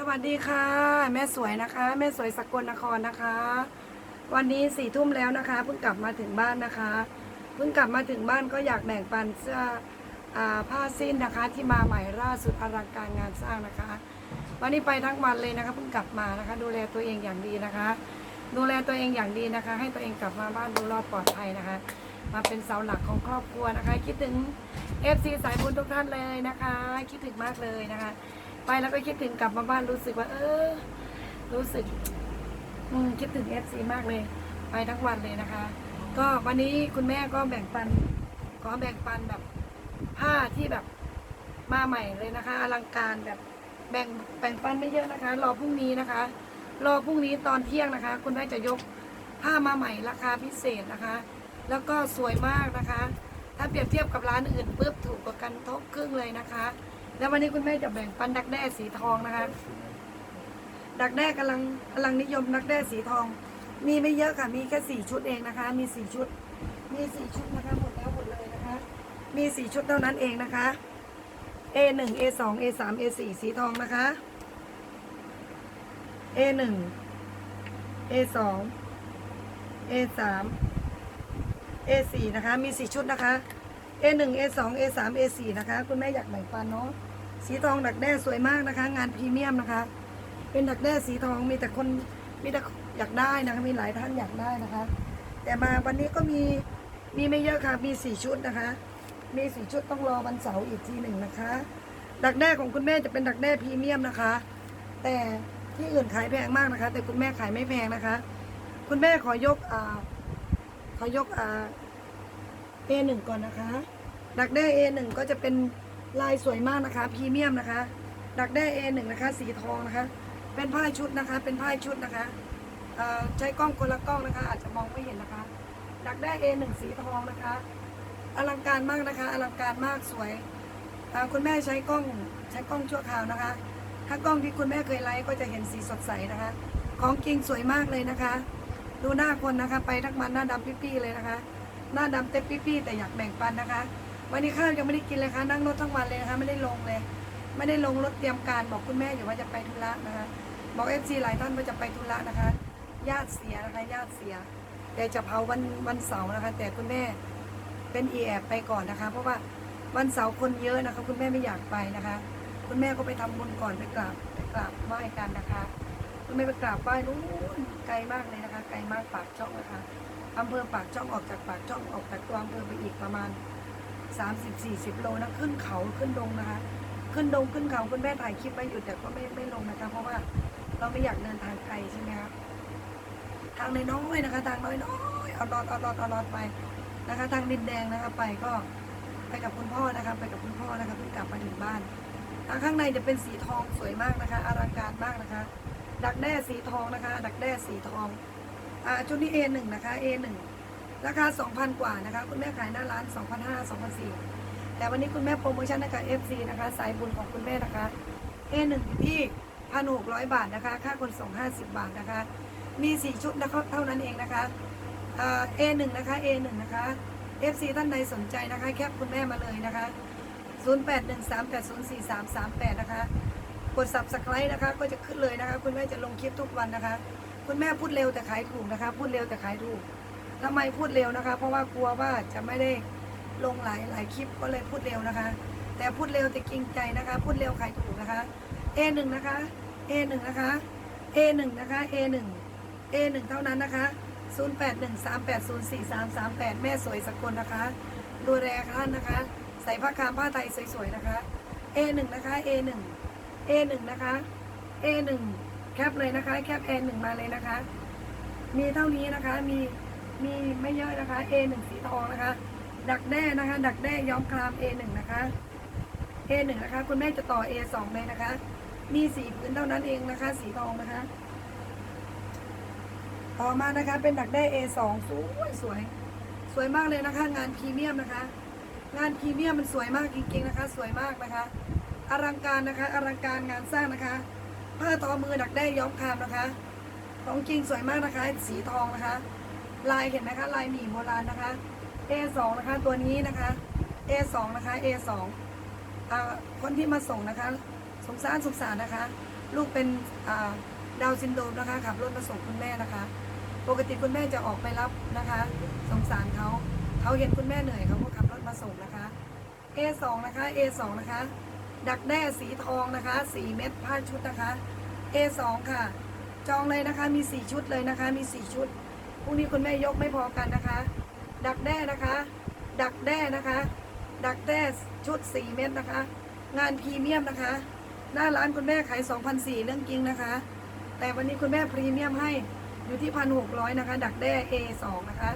สวัสดีค่ะ แม่สวยนะคะ แม่สวยสกลนครนะคะ วันนี้สี่ทุ่มแล้วนะคะเพิ่งกลับมาถึงบ้านนะคะเพิ่งกลับมาถึงบ้านก็อยากแบ่งปันเสื้ออผ้าสิ้นนะคะ ที่มาใหม่ล่าสุดอลังการงานสร้างนะคะ วันนี้ไปทั้งวันเลยนะคะเพิ่งกลับมานะคะ ดูแลตัวเองอย่างดีนะคะ ดูแลตัวเองอย่างดีนะคะ ให้ตัวเองกลับมาบ้านดูรอดปลอดภัยนะคะ มาเป็นเสาหลักของครอบครัวนะคะ คิดถึง FC สายบุญทุกท่านเลยนะคะ คิดถึงมากเลยนะคะ ไปแล้วก็คิดถึงกลับมาบ้านรู้สึกว่า เออ รู้สึกอืคิดถึง FC มากเลย ไปทั้งวันเลยนะคะ ก็วันนี้คุณแม่ก็แบ่งปันขอแบ่งปันแบบผ้าที่แบบมาใหม่เลยนะคะอลังการแบบแบ่งแบ่งปันไม่เยอะนะคะ รอพรุ่งนี้นะคะ รอพรุ่งนี้ตอนเที่ยงนะคะ คุณแม่จะยกผ้ามาใหม่ราคาพิเศษนะคะ แล้วก็สวยมากนะคะ ถ้าเปรียบเทียบกับร้านอื่นปุ๊บถูกกว่ากันทบครึ่งเลยนะคะ แล้ววันนี้คุณแม่จะแบ่งปันดักแด้สีทองนะคะ ดักแด้กำลังกำลังนิยมดักแด้สีทอง มีไม่เยอะค่ะ มีแค่สี่ชุดเองนะคะ มีสี่ชุด มีสี่ชุดนะคะหมดแล้วหมดเลยนะคะ มีสี่ชุดเท่านั้นเองนะคะ A หนึ่ง A สอง A สาม A สี่สีทองนะคะ A หนึ่ง A สอง A สาม A สี่นะคะ มีสี่ชุดนะคะ A หนึ่ง A สอง A สาม A สี่นะคะ คุณแม่อยากแบ่งปันเนาะ สีทองดักแด้สวยมากนะคะ งานพรีเมียมนะคะ เป็นดักแด้สีทองมีแต่คนมีแต่อยากได้นะคะมีหลายท่านอยากได้นะคะ แต่มาวันนี้ก็มีมีไม่เยอะค่ะมีสี่ชุดนะคะ มีสี่ชุดต้องรอวันเสาร์อีกทีหนึ่งนะคะ ดักแด้ของคุณแม่จะเป็นดักแด้พรีเมียมนะคะ แต่ที่อื่นขายแพงมากนะคะ แต่คุณแม่ขายไม่แพงนะคะ คุณแม่ขอยกอ่าขอยกอ่า A1 ก่อนนะคะ ดักแด้ A1 ก็จะเป็น ลายสวยมากนะคะพรีเมียมนะคะ ดักแด้ A1 นะคะ สีทองนะคะ เป็นผ้าชุดนะคะ เป็นผ้าชุดนะคะใช้กล้องคนละกล้องนะคะ อาจจะมองไม่เห็นนะคะ ดักแด้ A1 สีทองนะคะ อลังการมากนะคะ อลังการมากสวยคุณแม่ใช้กล้องใช้กล้องชั่วคราวนะคะ ถ้ากล้องที่คุณแม่เคยไลฟ์ก็จะเห็นสีสดใสนะคะ ของจริงสวยมากเลยนะคะ ดูหน้าคนนะคะ ไปทั้งวันหน้าดำปี้ๆเลยนะคะ หน้าดำเต็มปี้ๆแต่อยากแบ่งปันนะคะ วันนี้ข้าวยังไม่ได้กินเลยค่ะนั่งรถทั้งวันเลยนะคะไม่ได้ลงเลย ไม่ได้ลงรถเตรียมการบอกคุณแม่อยู่ว่าจะไปธุระนะคะ บอกเอฟซีหลายท่านว่าจะไปธุระนะคะญาติเสียนะคะญาติเสีย แต่จะเผาวันวันเสาร์นะคะ แต่คุณแม่เป็นเอแอบไปก่อนนะคะ เพราะว่าวันเสาร์คนเยอะนะคะ คุณแม่ไม่อยากไปนะคะ คุณแม่ก็ไปทำบุญก่อนไปกราบไปกราบไหว้กันนะคะ คุณแม่ไปกราบไหว้นู้นไกลมากเลยนะคะ ไกลมากปากช่องนะคะอำเภอปากช่องออกจากปากช่องออกจากตัวอำเภอไปอีกประมาณ 30-40 โลนะขึ้นเขาขึ้นดงนะคะ ขึ้นดงขึ้นเขาคุณแม่ถ่ายคลิปไว้อยู่แต่ก็ไม่ไม่ลงนะคะเพราะว่าเราไม่อยากเดินทางไกลใช่ไหมคะทางน้อยๆนะคะ ทางน้อยๆเอารอดเอารอดเอารอดไปนะคะ ทางดินแดงนะคะไปก็ไปกับคุณพ่อนะคะ ไปกับคุณพ่อนะคะเพิ่งกลับมาถึงบ้านทางข้างในจะเป็นสีทองสวยมากนะคะอลังการมากนะคะ ดักแด้สีทองนะคะ ดักแด้สีทองอ่าชุดนี้ A1 นะคะ A1 ราคา 2,000 กว่านะคะ คุณแม่ขายหน้าร้าน 2,500 2,400แต่วันนี้คุณแม่โปรโมชั่นนะคะ FC นะคะ สายบุญของคุณแม่นะคะ A1 อยู่ที่ 1,600 บาทนะคะ ค่าคนส่ง 50 บาทนะคะ มี 4 ชุดนะคะเท่านั้นเองนะคะ A1 นะคะ A1 นะคะ FC ท่านใดสนใจนะคะ แคปคุณแม่มาเลยนะคะ 0813804338 นะคะ กด subscribe นะคะ ก็จะขึ้นเลยนะคะ คุณแม่จะลงคลิปทุกวันนะคะ คุณแม่พูดเร็วแต่ขายถูกนะคะ พูดเร็วแต่ขายถูก ทำไมพูดเร็วนะคะ เพราะว่ากลัวว่าจะไม่ได้ลงหลายหลายคลิปก็เลยพูดเร็วนะคะ แต่พูดเร็วแต่จริงใจนะคะ พูดเร็วขายถูกนะคะ A1 นะคะ A1 นะคะ A1 นะคะ A1 A1 เท่านั้นนะคะ 0813804338 แม่สวยสกลนะคะ ดูแลท่านนะคะ ใส่ผ้าคามผ้าไทยสวยๆนะคะ A1 นะคะ A1 A1 นะคะ A1 แคปเลยนะคะ แคป A1 มาเลยนะคะ มีเท่านี้นะคะ มี มีไม่เยอะนะคะ A1 สีทองนะคะ ดักแด้นะคะ ดักแด้ย้อมคราม A1 นะคะ A1 นะคะ คุณแม่จะต่อ A2 เลยนะคะ มีสีพื้นเท่านั้นเองนะคะ สีทองนะคะ ต่อมานะคะ เป็นดักแด้ A2 สวยสวย สวยมากเลยนะคะ งานพรีเมียมนะคะ งานพรีเมียมมันสวยมากจริงๆนะคะ สวยมากนะคะ อลังการนะคะ อลังการงานสร้างนะคะผ้าทอมือดักแด้ย้อมครามนะคะ ของจริงสวยมากนะคะ สีทองนะคะ ลายเห็นไหมคะ ลายหมี่โบราณนะคะ A2 นะคะตัวนี้นะคะ A2 นะคะ A2 อ่าคนที่มาส่งนะคะ สงสารสงสารนะคะ ลูกเป็นอ่าดาวซินโดรมนะคะขับรถมาส่งคุณแม่นะคะ ปกติคุณแม่จะออกไปรับนะคะ สงสารเขาเขาเห็นคุณแม่เหนื่อยเขาก็ขับรถมาส่งนะคะ A2 นะคะ A2 นะคะ ดักแด้สีทองนะคะ4เม็ดผ้าชุดนะคะ A2 ค่ะ จองเลยนะคะมี 4 ชุดเลยนะคะมี 4 ชุด รุ่งนี้คุณแม่ยกไม่พอกันนะคะ ดักแด้นะคะ ดักแด้นะคะ ดักแด้ชุด 4 เม็ดนะคะ งานพรีเมียมนะคะ หน้าร้านคุณแม่ขาย2,004เรื่องจริงนะคะ แต่วันนี้คุณแม่พรีเมียมให้อยู่ที่1,600นะคะ ดักแด้ A2 นะคะ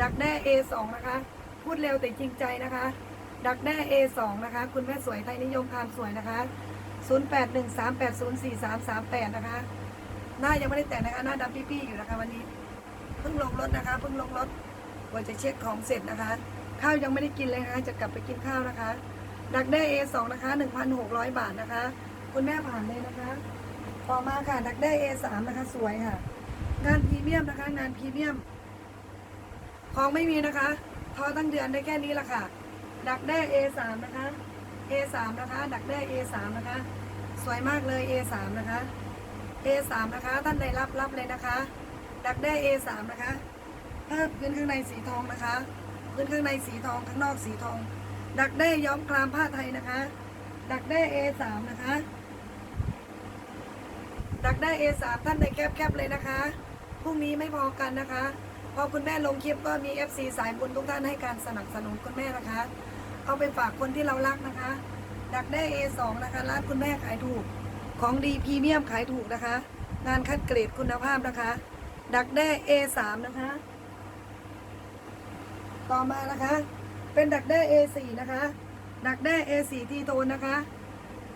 ดักแด้ A2 นะคะ พูดเร็วแต่จริงใจนะคะ ดักแด้ A2 นะคะ คุณแม่สวยไทยนิยมความสวยนะคะ0813804338นะคะ หน้ายังไม่ได้แต่งนะคะ หน้าดำปี้ๆอยู่นะคะวันนี้ พิ่งลงรถนะคะเพิ่งลงรถกว่าจะเช็คของเสร็จนะคะ ข้าวยังไม่ได้กินเลยนะคะจะกลับไปกินข้าวนะคะ ดักแด้ A2 นะคะ1,600บาทนะคะ คุณแม่ผ่านเลยนะคะ ต่อมาค่ะ ดักแด้ A3 นะคะ สวยค่ะ งานพรีเมียมนะคะ งานพรีเมียม ของไม่มีนะคะ ทอตั้งเดือนได้แค่นี้ละค่ะ ดักแด้ A3 นะคะ A3 นะคะ ดักแด้ A3 นะคะ สวยมากเลย A3 นะคะ A3 นะคะ ท่านใดรับรับเลยนะคะ ดักแด้ A3 นะคะถ้าพื้นข้างในสีทองนะคะ พื้นข้างในสีทองข้างนอกสีทอง ดักแด้ย้อมคลามผ้าไทยนะคะ ดักแด้ A3 นะคะ ดักได้ A3 ท่านในแคบแคบๆเลยนะคะพรุ่งนี้ไม่พอกันนะคะ พอคุณแม่ลงคลิปก็มี FC สายบุญทุกท่านให้การสนับสนุนคุณแม่นะคะ เอาไปฝากคนที่เรารักนะคะ ดักได้ A2 นะคะร้านคุณแม่ขายถูก ของดีพรีเมียมขายถูกนะคะ งานคัดเกรดคุณภาพนะคะ ดักได้ A3 นะคะ ต่อมานะคะ เป็นดักแด้ A4 นะคะ ดักแด้ A4 ทีโทนนะคะ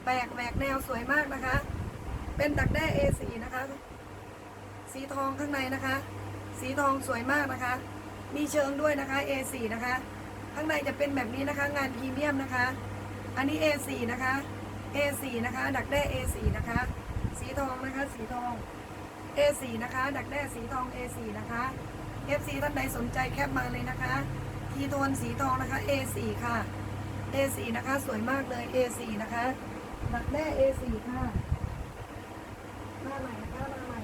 แปลกแหวกแนวสวยมากนะคะ เป็นดักแด้ A4 นะคะ สีทองข้างในนะคะ สีทองสวยมากนะคะ มีเชิงด้วยนะคะ A4 นะคะ ข้างในจะเป็นแบบนี้นะคะ งานพรีเมียมนะคะ อันนี้ A4 นะคะ A4 นะคะ ดักแด้ A4 นะคะ สีทองนะคะ สีทอง A4 นะคะ ดักแด้สีทอง A4 นะคะ FC ท่านใดสนใจแคปมาเลยนะคะ ทีโทนสีทองนะคะ A4 ค่ะ A4 นะคะ สวยมากเลย A4 นะคะ ดักแด้ A4 ค่ะหนะคะมาใหม่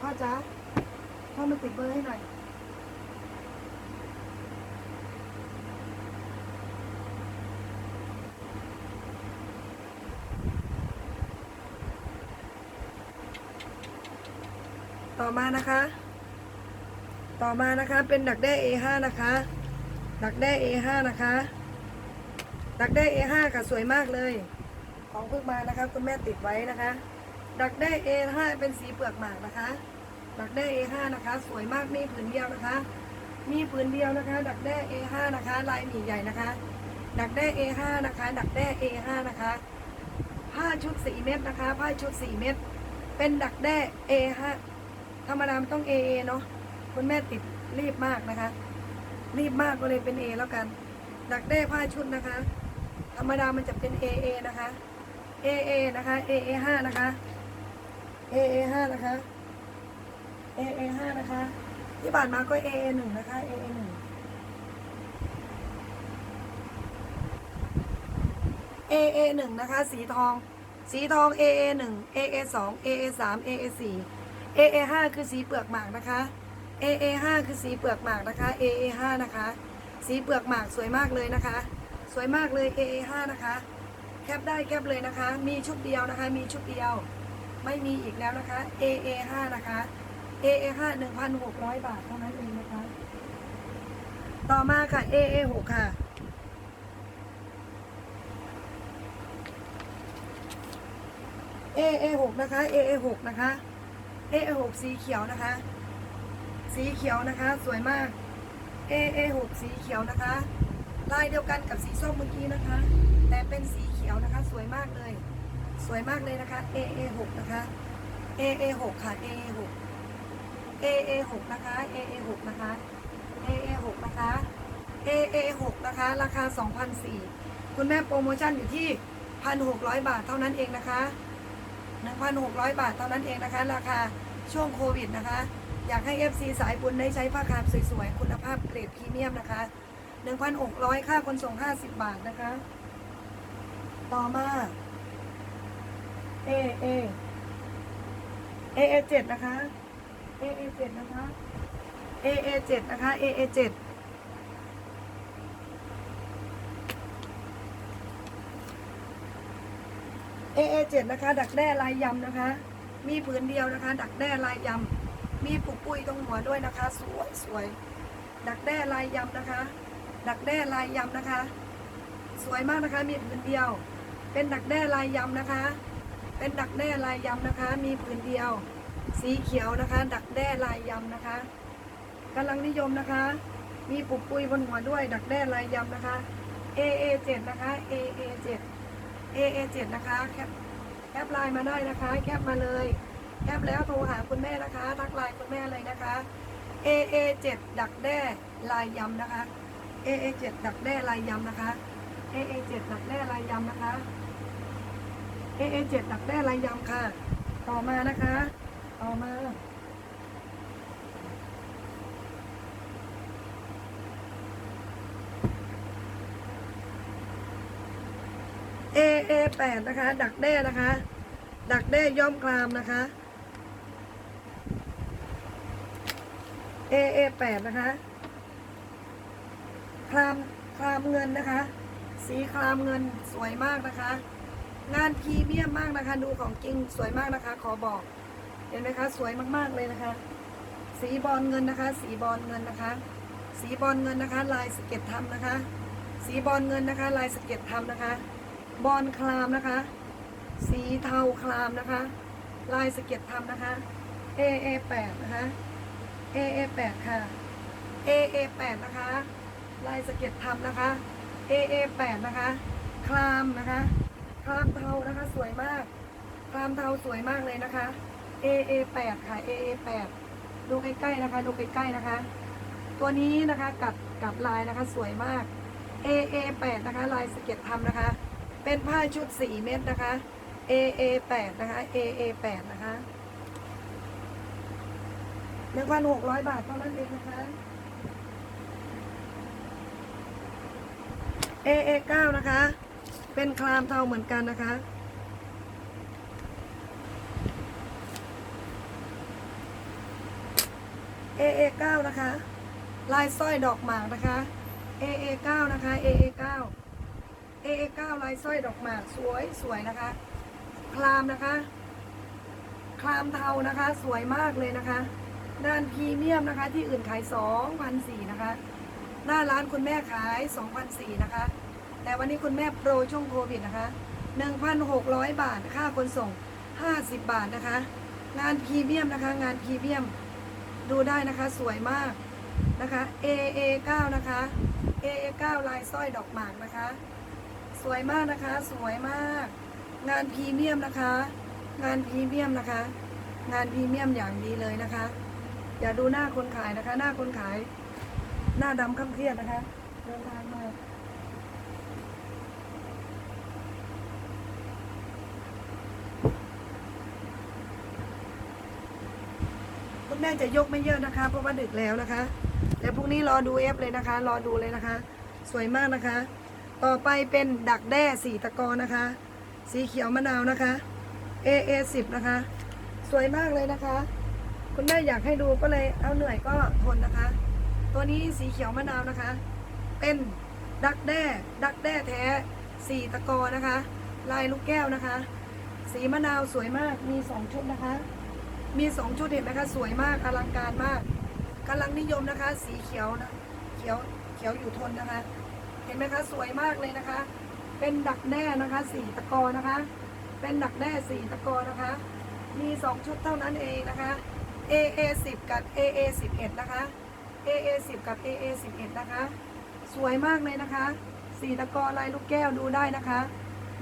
พ่อจ๊ะพ่อมาติดเบอร์ให้หน่อย ต่อมานะคะ ต่อมานะคะเป็นดักแด้ A5 นะคะ ดักแด้ A5 นะคะ ดักแด้ A5 ค่ะสวยมากเลย ของเพิ่งมานะคะ คุณแม่ติดไว้นะคะ ดักแด้ A5 เป็นสีเปลือกหมากนะคะ ดักแด้ A5 นะคะ สวยมากมีผืนเดียวนะคะ มีผืนเดียวนะคะ ดักแด้ A5 นะคะ ลายหมีใหญ่นะคะ ดักแด้ A5 นะคะ ดักแด้ A5 นะคะผ้าชุดสีเม็ดนะคะ ผ้าชุดสีเม็ดเป็นดักแด้ A5 ธรรมดามต้องเอเอเนาะคุณแม่ติดรีบมากนะคะ รีบมากก็เลยเป็นเอแล้วกันดักได้ผ้าชุดนะคะ ธรรมดามันจะเป็นเอเอนะคะเอเอนะคะเอเอห้านะคะเอเอห้านะคะเอเอห้านะคะ ที่บานมาก็เอเอหนึ่งนะคะเอเอหนึ่งเอเอหนึ่งนะคะ สีทอง สีทองเอเอหนึ่งเอเอสองเอเอสามเอเอสี่ 5 คือสีเปลือกหมากนะคะ AA 5 คือสีเปลือกหมากนะคะ AA 5 นะคะ สีเปลือกหมากสวยมากเลยนะคะ สวยมากเลย AA 5 นะคะ แคปได้แคปเลยนะคะ มีชุดเดียวนะคะ มีชุดเดียว ไม่มีอีกแล้วนะคะ AA 5 นะคะ AA 5 1,600 บาทเท่านั้นเองนะคะ ต่อมาค่ะ AA 6 ค่ะ AA 6 นะคะ AA 6 นะคะ AA 6 สีเขียวนะคะ สีเขียวนะคะ สวยมาก AA 6 สีเขียวนะคะ ลายเดียวกันกับสีส้มเมื่อกี้นะคะ แต่เป็นสีเขียวนะคะ สวยมากเลย สวยมากเลยนะคะ AA 6 นะคะ AA 6 ค่ะ AA 6 AA 6 นะคะ AA 6 นะคะ AA 6 นะคะ AA 6 นะคะ ราคา 2,004คุณแม่โปรโมชั่นอยู่ที่ 1,600 บาทเท่านั้นเองนะคะ 1,600 บาทเท่านั้นเองนะคะ ราคา ช่วงโควิดนะคะ อยากให้ FC สายบุญได้ใช้ผ้าคาบสวยๆ คุณภาพเกรดพรีเมียมนะคะ 1,600 ค่าขนส่ง 50 บาทนะคะ ต่อมา A A A A 7นะคะ A A 7นะคะ A A 7นะคะ A A 7 A A 7นะคะ ดักแด้ลายยำนะคะ มีผืนเดียวนะคะ ดักแด้ลายยำมีปุกปุ้ยตรงหัวด้วยนะคะ สวยสวย ดักแด้ลายยำนะคะ ดักแด้ลายยำนะคะ สวยมากนะคะ มีผืนเดียว เป็นดักแด้ลายยำนะคะ เป็นดักแด้ลายยำนะคะ มีผืนเดียว สีเขียวนะคะ ดักแด้ลายยำนะคะกำลังนิยมนะคะ มีปุกปุยบนหัวด้วย ดักแด้ลายยำนะคะ A A 7 นะคะ A A 7 A A 7 นะคะแคป แคปไลน์มาได้นะคะแคปมาเลยแคปแล้วโทรหาคุณแม่นะคะทักไลน์คุณแม่เลยนะคะ A A 7ดักแด้ลายยำนะคะ A A 7ดักแด้ลายยำนะคะ A A 7ดักแด้ลายยำนะคะ A A 7ดักแด้ลายยำค่ะ ต่อมานะคะ ต่อมา A A 8นะคะ ดักแด้นะคะ ดักแด้ย่อมคลามนะคะ A A 8นะคะคลามคลามเงินนะคะ สีคลามเงินสวยมากนะคะ งานพรีเมียมมากนะคะ ดูของจริงสวยมากนะคะ ขอบอก เห็นไหมคะ สวยมากๆเลยนะคะ สีบอลเงินนะคะ สีบอลเงินนะคะ สีบอลเงินนะคะ ลายสเก็ตทำนะคะ สีบอลเงินนะคะ ลายสเก็ตทำนะคะ บอลคลามนะคะ สีเทาคลามนะคะ ลายสเก็ตทำนะคะ A A 8นะคะ A A 8ค่ะ A A 8นะคะ ลายสเก็ตทำนะคะ A A 8นะคะ คลามนะคะ คลามเทานะคะ สวยมาก คลามเทาสวยมากเลยนะคะ A A 8ค่ะ A A 8ดูใกล้ๆนะคะ ดูใกล้ๆนะคะ ตัวนี้นะคะกับกับลายนะคะสวยมาก A A 8นะคะ ลายสเก็ตทำนะคะ เป็นผ้าชุด 4 เม็ดนะคะ A A 8นะคะ A A 8นะคะ1,600บาทเท่านั้นเองนะคะ A A 9นะคะ เป็นคลามเทาเหมือนกันนะคะ A A 9นะคะ ลายสร้อยดอกหมากนะคะ A A 9นะคะ A A 9 A A 9 ลายสร้อยดอกหมากสวยสวยนะคะ คลามนะคะ คลามเทานะคะ สวยมากเลยนะคะงานพรีเมียมนะคะ ที่อื่นขาย2,004นะคะ หน้าร้านคุณแม่ขาย2,004นะคะ แต่วันนี้คุณแม่โปรช่วงโควิดนะคะ 1,600 บาท ค่าขนส่ง 50 บาทนะคะ งานพรีเมียมนะคะ งานพรีเมียม ดูได้นะคะสวยมากนะคะ AA 9 นะคะ AA 9 ลายสร้อยดอกหมากนะคะ สวยมากนะคะ สวยมาก งานพรีเมียมนะคะ งานพรีเมียมนะคะ งานพรีเมียมอย่างดีเลยนะคะ อย่าดูหน้าคนขายนะคะ หน้าคนขาย หน้าดำข้ามเครียดนะคะ เดินทางมาคุณแม่จะยกไม่เยอะนะคะ เพราะว่าดึกแล้วนะคะ แต่พรุ่งนี้รอดูเอฟเลยนะคะ รอดูเลยนะคะ สวยมากนะคะ ต่อไปเป็นดักแด้สีตะกอนะคะ สีเขียวมะนาวนะคะ AA 10นะคะ สวยมากเลยนะคะ คุณแม่อยากให้ดูก็เลยเอาเหนื่อยก็ทนนะคะ ตัวนี้สีเขียวมะนาวนะคะ เป็นดักแด้ ดักแด้แท้สีตะกอนะคะ ลายลูกแก้วนะคะ สีมะนาวสวยมากมีสองชุดนะคะ มีสองชุดเห็นไหมคะสวยมากอลังการมากกำลังนิยมนะคะ สีเขียวนะเขียวเขียวอยู่ทนนะคะ เห็นไหมคะ สวยมากเลยนะคะ เป็นดักแด้นะคะสีตะกอนะคะ เป็นดักแด้สีตะกอนะคะ มีสองชุดเท่านั้นเองนะคะ AA 10กับ AA 11นะคะ AA 10กับ AA 11นะคะ สวยมากเลยนะคะสีตะกอลายลูกแก้วดูได้นะคะ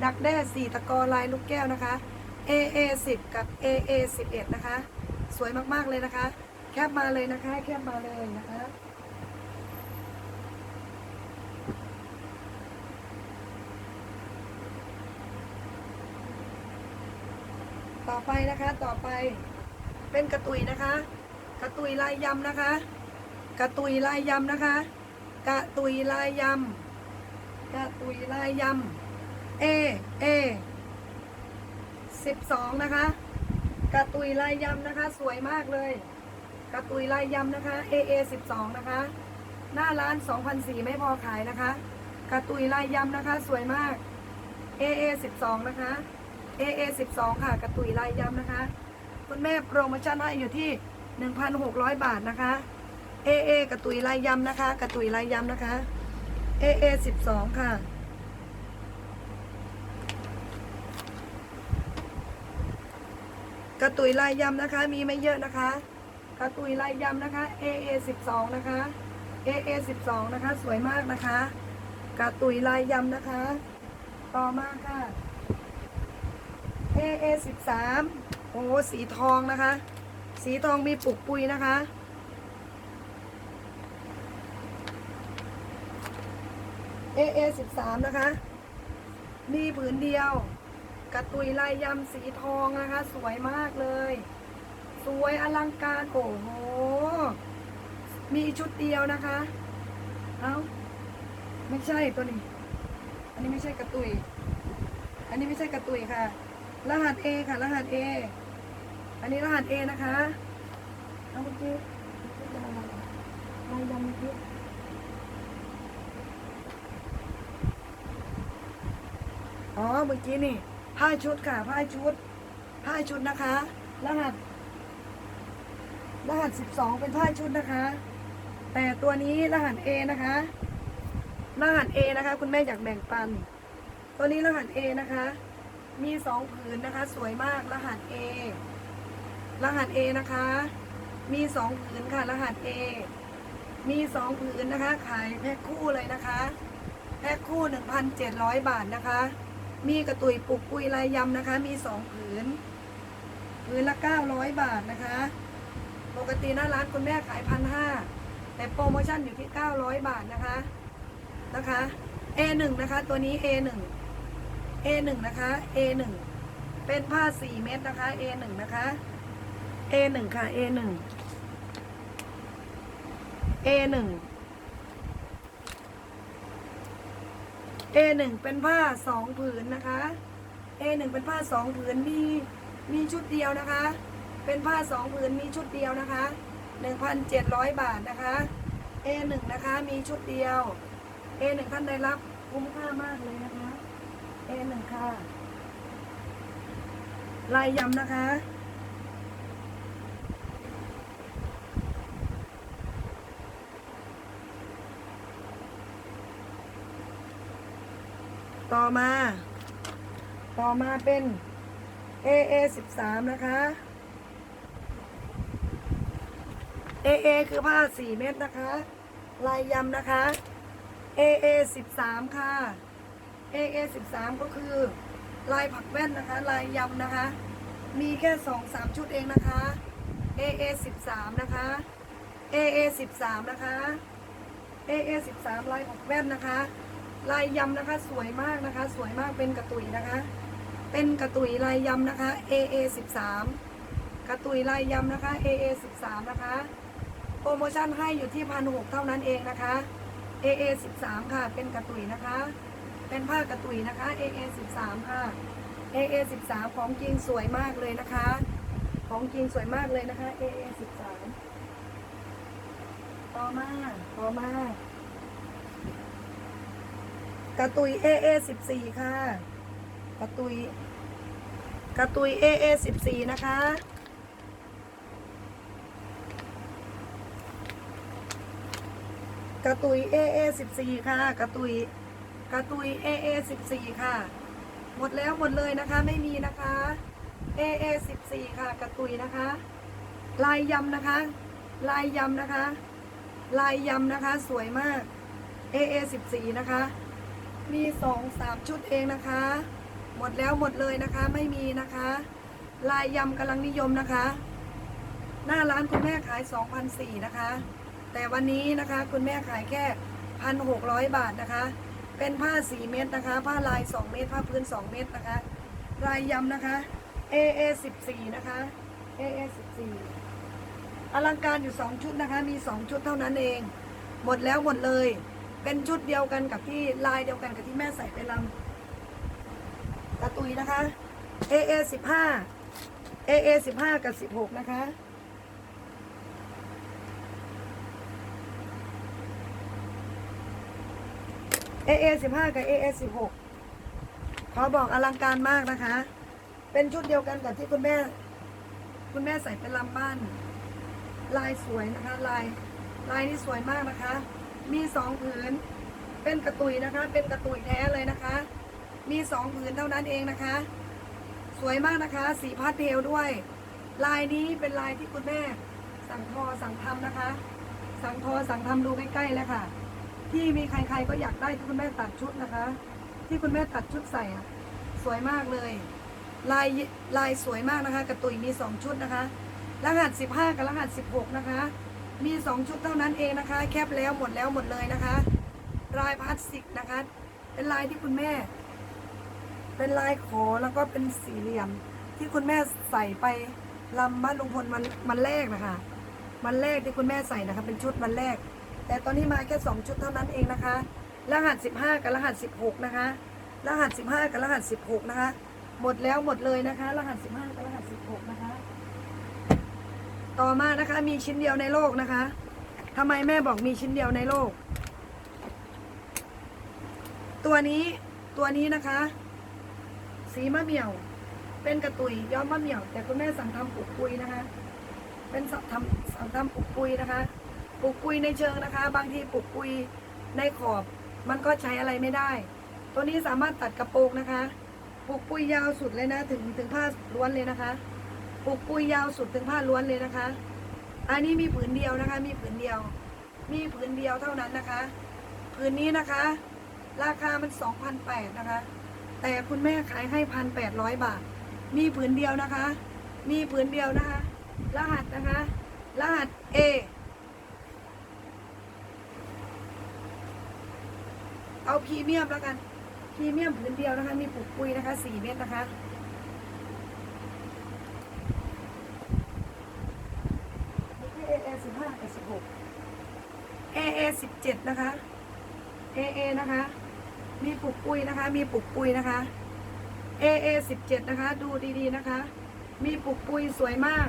ดักแด้สีตะกอลายลูกแก้วนะคะ AA 10กับ AA 11นะคะ สวยมากๆเลยนะคะ แคบมาเลยนะคะ แคบมาเลยนะคะ A ต่อ ไปนะคะต่อไปเป็นกระตุยนะคะ กระตุยลายยำนะคะ กระตุยลายยำนะคะ กระตุยลายยำกระตุยลายยำเอเอสิบสองนะคะ กระตุยลายยำนะคะ สวยมากเลย กระตุยลายยำนะคะเอเอสิบสองนะคะ หน้าร้านสองพันสี่ไม่พอขายนะคะ กระตุยลายยำนะคะ สวยมากเอเอสิบสองนะคะ เอเอสิบสองค่ะกระตุยลายยำนะคะ คุณแม่โปรโมชั่นให้อยู่ที่หนึ่งพันหกร้อยบาทนะคะเอเอกระตุยลายยำนะคะ กระตุยลายยำนะคะเอเอสิบสองค่ะกระตุยลายยำนะคะ มีไม่เยอะนะคะ กระตุยลายยำนะคะ AA 12นะคะ AA 12นะคะ สวยมากนะคะ กระตุยลายยำนะคะ ต่อมาค่ะ AA 13โอ้สีทองนะคะ สีทองมีปุกปุยนะคะ AA 13นะคะ มีผืนเดียว กระตุยลายยำสีทองนะคะ สวยมากเลย สวยอลังการโอ้โห มีชุดเดียวนะคะ เอ้า ไม่ใช่ตัวนี้ อันนี้ไม่ใช่กระตุย อันนี้ไม่ใช่กระตุยค่ะ รหัส A ค่ะ รหัส A อันนี้รหัส A นะคะเอาเมื่อกี้ลายยำเมื่อกี้อ๋อ เมื่อกี้นี่ ผ้าชุดค่ะ ผ้าชุด ผ้าชุดนะคะ รหัส รหัสสิบสองเป็นผ้าชุดนะคะ แต่ตัวนี้รหัส A นะคะ รหัส A นะคะ คุณแม่อยากแบ่งปัน ตัวนี้รหัส A นะคะ มีสองผืนนะคะ สวยมากรหัส A รหัส A นะคะ มีสองผืนค่ะ รหัส A มีสองผืนนะคะ ขายแพ็คคู่เลยนะคะ แพ็คคู่ 1,700 บาทนะคะ มีกระตุยปุกปุยลายยำนะคะ มีสองผืน ผืนละ 900 บาทนะคะ ปกติหน้าร้านคุณแม่ขายพันห้าแต่โปรโมชั่นอยู่ที่ 900 บาทนะคะ นะคะ A1 นะคะ ตัวนี้ A1 A1 นะคะ A1 เป็นผ้า 4 เม็ดนะคะ A1 นะคะ A1 ค่ะ A1 A1 A1 เป็นผ้าสองผืนนะคะ A1 เป็นผ้าสองผืนมีมีชุดเดียวนะคะ เป็นผ้าสองผืนมีชุดเดียวนะคะ 1,700 บาทนะคะ A1 นะคะมีชุดเดียว A1 ท่านได้รับคุ้มค่ามากเลย นะคะ A1 ค่ะ ลายยำนะคะ ต่อมา ต่อมาเป็น AA 13 นะคะ AA คือผ้า 4 เม็ดนะคะ ลายยำนะคะ AA 13 ค่ะ AA 13 ก็คือ ลายผักแว่นนะคะ ลายยำนะคะ มีแค่2-3 ชุดเองนะคะ AA 13 นะคะ AA 13 นะคะ AA 13 ลายผักแว่นนะคะ ลายยำนะคะสวยมากนะคะ สวยมากเป็นกระตุยนะคะ เป็นกระตุยลายยำนะคะ AA 13 กระตุยลายยำนะคะ AA 13 นะคะ โปรโมชั่นให้อยู่ที่พันหกเท่านั้นเองนะคะ AA 13 ค่ะ เป็นกระตุยนะคะ เป็นผ้ากระตุยนะคะ AA 13ค่ะ AA 13ของจริงสวยมากเลยนะคะ ของจริงสวยมากเลยนะคะ AA 13ต่อมาต่อมากระตุย AA 14ค่ะ กระตุย กระตุย AA 14นะคะกระตุย AA 14 ค่ะ กระตุย กระตุย AA 14 ค่ะ หมดแล้วหมดเลยนะคะไม่มีนะคะ AA 14 ค่ะ กระตุยนะคะ ลายยำนะคะ ลายยำนะคะ ลายยำนะคะ สวยมาก AA 14 นะคะ มีสองสามชุดเองนะคะ หมดแล้วหมดเลยนะคะไม่มีนะคะ ลายยำกำลังนิยมนะคะ หน้าร้านคุณแม่ขาย2,004นะคะ แต่วันนี้นะคะคุณแม่ขายแค่ 1,600 บาทนะคะ เป็นผ้า 4 เม็ดนะคะ ผ้าลาย 2 เม็ดผ้าพื้น 2 เม็ดนะคะลายยำนะคะ AA สิบสี่นะคะ AA สิบสี่อลังการอยู่สองชุดนะคะ มีสองชุดเท่านั้นเอง หมดแล้วหมดเลย เป็นชุดเดียวกันกับที่ลายเดียวกันกับที่แม่ใส่ไปลำกระตุยนะคะ AA สิบห้า AA สิบห้ากับสิบหกนะคะ AA สิบห้ากับ AA สิบหกขอบอกอลังการมากนะคะ เป็นชุดเดียวกันกับที่คุณแม่ คุณแม่ใส่เป็นลำบ้าน ลายสวยนะคะ ลายลายนี่สวยมากนะคะ มีสองผืน เป็นกระตุยนะคะ เป็นกระตุยแท้เลยนะคะ มีสองผืนเท่านั้นเองนะคะ สวยมากนะคะ สีพาสเทลด้วย ลายนี้เป็นลายที่คุณแม่ สั่งทอสั่งทำนะคะ สั่งทอสั่งทำดูใกล้ๆแล้วค่ะ ที่มีใครๆก็อยากได้ที่คุณแม่ตัดชุดนะคะ ที่คุณแม่ตัดชุดใส่อะสวยมากเลย ลายลายสวยมากนะคะ กระตุยมีสองชุดนะคะ รหัสสิบห้ากับรหัสสิบหกนะคะ มีสองชุดเท่านั้นเองนะคะ แคบแล้วหมดแล้วหมดเลยนะคะ ลายพลาสติกนะคะ เป็นลายที่คุณแม่ เป็นลายขอแล้วก็เป็นสี่เหลี่ยม ที่คุณแม่ใส่ไปลำบ้านลุงพลมันมันแรกนะคะ มันแรกที่คุณแม่ใส่นะคะ เป็นชุดมันแรก แต่ตอนนี้มาแค่สองชุดเท่านั้นเองนะคะ รหัสสิบห้ากับรหัสสิบหกนะคะ รหัสสิบห้ากับรหัสสิบหกนะคะ หมดแล้วหมดเลยนะคะ รหัสสิบห้ากับรหัสสิบหกนะคะ ต่อมานะคะมีชิ้นเดียวในโลกนะคะทำไมแม่บอกมีชิ้นเดียวในโลก ตัวนี้ตัวนี้นะคะ สีมะเหมี่ยว เป็นกระตุยย้อมมะเหมี่ยว แต่คุณแม่สั่งทำปุกปุยนะคะ เป็นสั่งทำสั่งทำปุกปุยนะคะ ปุกปุยในเชิงนะคะ บางทีปุกปุยในขอบมันก็ใช้อะไรไม่ได้ ตัวนี้สามารถตัดกระโปรงนะคะปุกปุยยาวสุดเลยนะถึงถึงผ้าล้วนเลยนะคะปลูกปุยยาวสุดถึงผ้าล้วนเลยนะคะ อันนี้มีผืนเดียวนะคะ มีผืนเดียว มีผืนเดียวเท่านั้นนะคะ ผืนนี้นะคะ ราคามันสองพันแปดนะคะ แต่คุณแม่ขายให้พันแปดร้อยบาท มีผืนเดียวนะคะ มีผืนเดียวนะคะ รหัสนะคะ รหัส A เอาพรีเมียมแล้วกันพรีเมียมผืนเดียวนะคะ มีปลูกปุยนะคะสี่เม็ดนะคะ AA สิบห้ากับสิบหก AA สิบเจ็ดนะคะ AA นะคะ มีปลุกปุยนะคะ มีปลุกปุยนะคะ AA สิบเจ็ดนะคะ ดูดีๆนะคะ มีปลุกปุยสวยมาก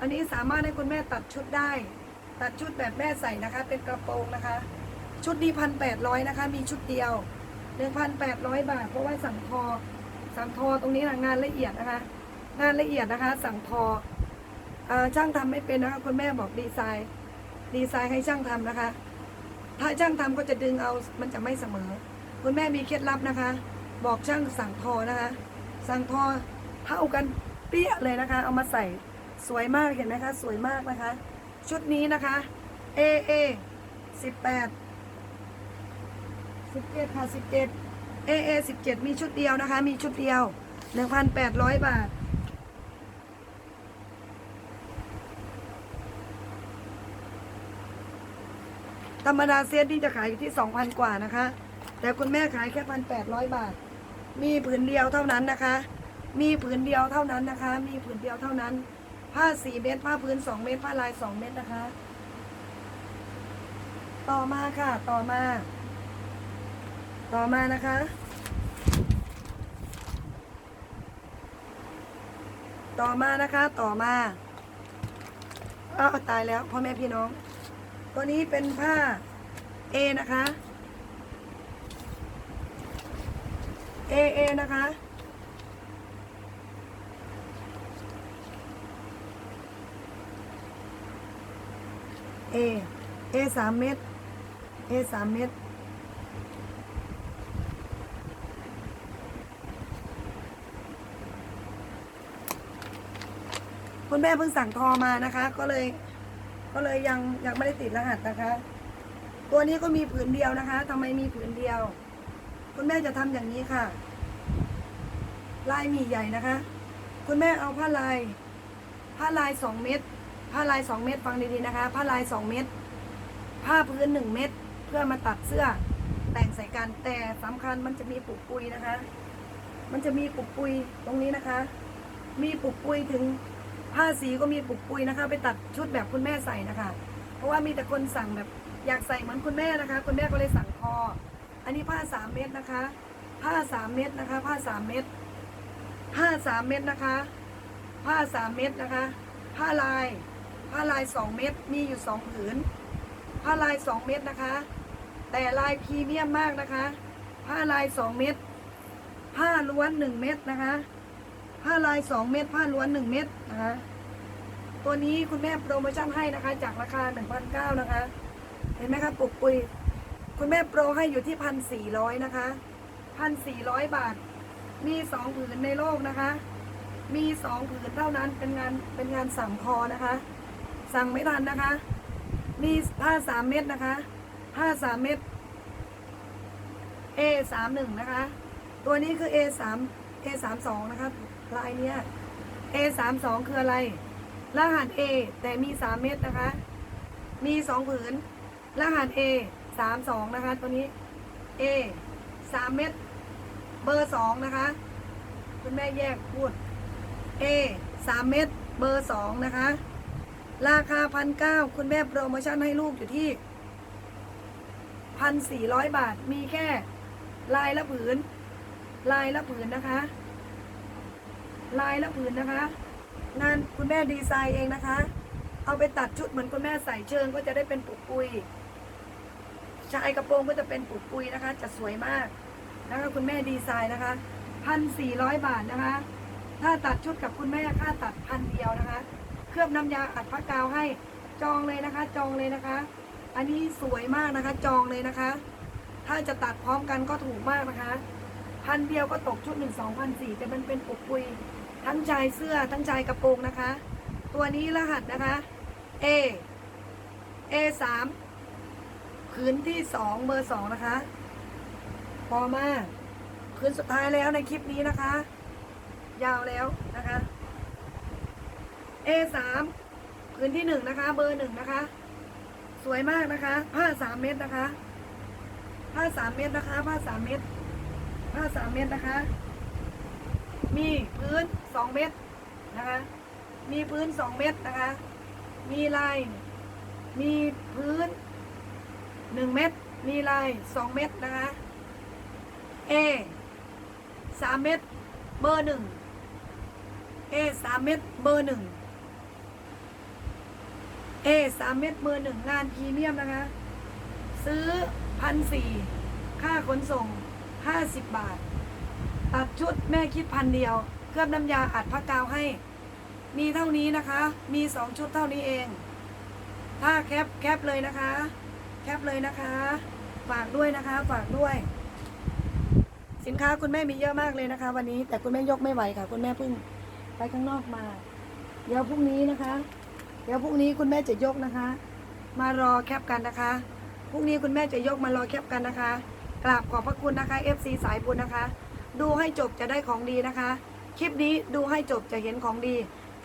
อันนี้สามารถให้คุณแม่ตัดชุดได้ ตัดชุดแบบแม่ใส่นะคะ เป็นกระโปรงนะคะ ชุดนี้พันแปดร้อยนะคะ มีชุดเดียวหนึ่งพันแปดร้อยบาท เพราะว่าสั่งทอ สั่งทอตรงนี้นะงานละเอียดนะคะ งานละเอียดนะคะ สั่งทออช่างทำไม่เป็นนะคะคุณแม่บอกดีไซน์ ดีไซน์ให้ช่างทำนะคะ ถ้าช่างทำก็จะดึงเอามันจะไม่เสมอ คุณแม่มีเคล็ดลับนะคะ บอกช่างสั่งทอนะคะ สั่งทอเท่ากันเปี้ยเลยนะคะ เอามาใส่สวยมากเห็นไหมคะ สวยมากนะคะ ชุดนี้นะคะ A A สิบแปด สิบเจ็ดค่ะสิบเจ็ด A A สิบเจ็ดมีชุดเดียวนะคะ มีชุดเดียวหนึ่งพันแปดร้อยบาทธรรมดาเซตนี่จะขายอยู่ที่สองพันกว่านะคะ แต่คุณแม่ขายแค่พันแปดร้อยบาท มีผืนเดียวเท่านั้นนะคะ มีผืนเดียวเท่านั้นนะคะ มีผืนเดียวเท่านั้น ผ้าสี่เมตรผ้าพื้นสองเมตรผ้าลายสองเมตรนะคะ ต่อมาค่ะ ต่อมา ต่อมานะคะ ต่อมานะคะ ต่อมาอ้าวตายแล้วพ่อแม่พี่น้อง ตัวนี้เป็นผ้า A นะคะ A A นะคะ A A สามเม็ด A สามเม็ด คุณแม่เพิ่งสั่งทอมานะคะ ก็เลย ก็เลยยังยังไม่ได้ติดรหัสนะคะ ตัวนี้ก็มีผืนเดียวนะคะทำไมมีผืนเดียว คุณแม่จะทำอย่างนี้ค่ะ ลายมีใหญ่นะคะ คุณแม่เอาผ้าลาย ผ้าลายสองเม็ดผ้าลายสองเม็ดฟังดีๆนะคะ ผ้าลายสองเม็ดผ้าพื้นหนึ่งเม็ดเพื่อมาตัดเสื้อ แต่งใส่กันแต่สำคัญมันจะมีปุกปุยนะคะ มันจะมีปุกปุยตรงนี้นะคะ มีปุกปุยถึง ผ้าสีก็มีปุกปุยนะคะ ไปตัดชุดแบบคุณแม่ใส่นะคะ เพราะว่ามีแต่คนสั่งแบบอยากใส่เหมือนคุณแม่นะคะ คุณแม่ก็เลยสั่งคอ อันนี้ผ้าสามเม็ดนะคะ ผ้าสามเม็ดนะคะ ผ้าสามเม็ดผ้าสามเม็ดนะคะ ผ้าสามเม็ดนะคะ ผ้าลาย ผ้าลายสองเม็ดมีอยู่สองผืน ผ้าลายสองเม็ดนะคะ แต่ลายพรีเมียมมากนะคะ ผ้าลายสองเม็ดผ้าล้วนหนึ่งเม็ดนะคะ ผ้าลายสองเม็ดผ้าล้วนหนึ่งเม็ดนะคะตัวนี้คุณแม่โปรโมชั่นให้นะคะ จากราคาหนึ่งพันเก้านะคะ เห็นไหมคะปุกปุย คุณแม่โปรให้อยู่ที่พันสี่ร้อยนะคะพันสี่ร้อยบาท มีสองผืนในโลกนะคะ มีสองผืนเท่านั้นเป็นงานเป็นงานสั่งคอนะคะ สั่งไม่ทันนะคะ มีผ้าสามเม็ดนะคะผ้าสามเม็ด A สามหนึ่งนะคะ ตัวนี้คือ A สาม A สามสองนะคะ ลายเนี้ย A สามสองคืออะไร รหัส A แต่มีสามเม็ดนะคะ มีสองผืน รหัส A สามสองนะคะ ตัวนี้ A สามเม็ดเบอร์สองนะคะ คุณแม่แยกพูด A สามเม็ดเบอร์สองนะคะ ราคาพันเก้าคุณแม่โปรโมชั่นให้ลูกอยู่ที่พันสี่ร้อยบาทมีแค่ลายละผืน ลายละผืนนะคะ ลายละผืนนะคะงานคุณแม่ดีไซน์เองนะคะ เอาไปตัดชุดเหมือนคุณแม่ใส่เชิงก็จะได้เป็นปุกปุยชายกระโปรงก็จะเป็นปุกปุยนะคะ จะสวยมากนะคะคุณแม่ดีไซน์นะคะพันสี่ร้อยบาทนะคะ ถ้าตัดชุดกับคุณแม่ค่าตัดพันเดียวนะคะ เคลือบน้ำยาอัดผ้ากาวให้จองเลยนะคะ จองเลยนะคะ อันนี้สวยมากนะคะ จองเลยนะคะ ถ้าจะตัดพร้อมกันก็ถูกมากนะคะพันเดียวก็ตกชุดหนึ่งสองพันสี่แต่มันเป็นปุกปุย ทั้งชายเสื้อทั้งชายกระโปรงนะคะ ตัวนี้รหัสนะคะ A A สามพื้นที่สองเบอร์สองนะคะ พอมากพื้นสุดท้ายแล้วในคลิปนี้นะคะ ยาวแล้วนะคะ A สามพื้นที่หนึ่งนะคะ เบอร์หนึ่งนะคะ สวยมากนะคะ ผ้าสามเม็ดนะคะ ผ้าสามเม็ดนะคะ ผ้าสามเม็ดผ้าสามเม็ดนะคะ มีพื้นสองเม็ดนะคะ มีพื้นสองเม็ดนะคะ มีลาย มีพื้นหนึ่งเม็ดมีลายสองเม็ดนะคะ A สามเม็ดเบอร์หนึ่ง A สามเม็ดเบอร์หนึ่ง A สามเม็ดเบอร์หนึ่งงานพรีเมียมนะคะ ซื้อพันสี่ค่าขนส่งห้าสิบบาท ตัดชุดแม่คิดพันเดียว เคลือบน้ำยาอัดผ้ากาวให้ มีเท่านี้นะคะ มีสองชุดเท่านี้เอง ถ้าแคปแคปเลยนะคะ แคปเลยนะคะ ฝากด้วยนะคะ ฝากด้วย สินค้าคุณแม่มีเยอะมากเลยนะคะ วันนี้แต่คุณแม่ยกไม่ไหวค่ะ คุณแม่เพิ่งไปข้างนอกมา เดี๋ยวพรุ่งนี้นะคะ เดี๋ยวพรุ่งนี้คุณแม่จะยกนะคะ มารอแคปกันนะคะพรุ่งนี้คุณแม่จะยกมารอแคปกันนะคะกราบขอบพระคุณนะคะ FC สายบุญนะคะ ดูให้จบจะได้ของดีนะคะ คลิปนี้ดูให้จบจะเห็นของดี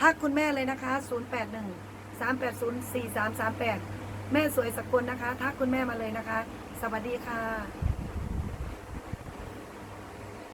ทักคุณแม่เลยนะคะ 081 380 4338 แม่สวยสกลนะคะ ทักคุณแม่มาเลยนะคะ สวัสดีค่ะ